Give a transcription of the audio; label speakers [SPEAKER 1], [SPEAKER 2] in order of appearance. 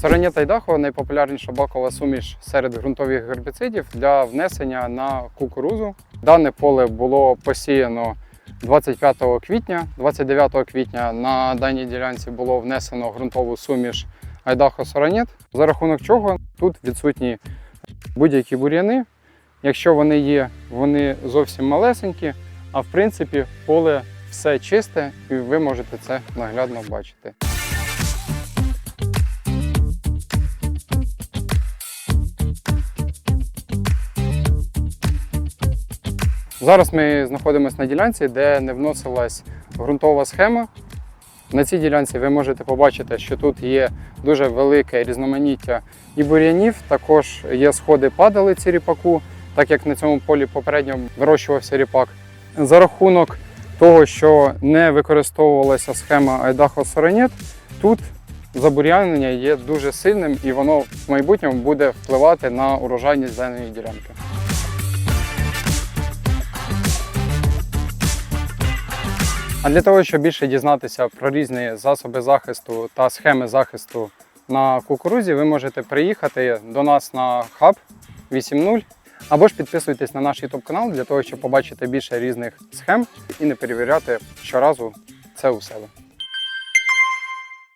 [SPEAKER 1] Соронєта Айдахо найпопулярніша бакова суміш серед ґрунтових гербіцидів для внесення на кукурузу. Дане поле було посіяно 25 квітня. 29 квітня на даній ділянці було внесено ґрунтову суміш Айдахо Соронєт, за рахунок чого тут відсутні будь-які бур'яни. Якщо вони є, вони зовсім малесенькі, а в принципі поле все чисте, і ви можете це наглядно бачити. Зараз ми знаходимося на ділянці, де не вносилась ґрунтова схема. На цій ділянці ви можете побачити, що тут є дуже велике різноманіття і бур'янів. Також є сходи падалиці ріпаку, так як на цьому полі попередньо вирощувався ріпак. За рахунок того, що не використовувалася схема Айдахо Соронет, тут забур'янення є дуже сильним і воно в майбутньому буде впливати на урожайність даної ділянки. А для того, щоб більше дізнатися про різні засоби захисту та схеми захисту на кукурузі, ви можете приїхати до нас на хаб 8.0 або ж підписуйтесь на наш YouTube канал для того, щоб побачити більше різних схем і не перевіряти щоразу це у себе.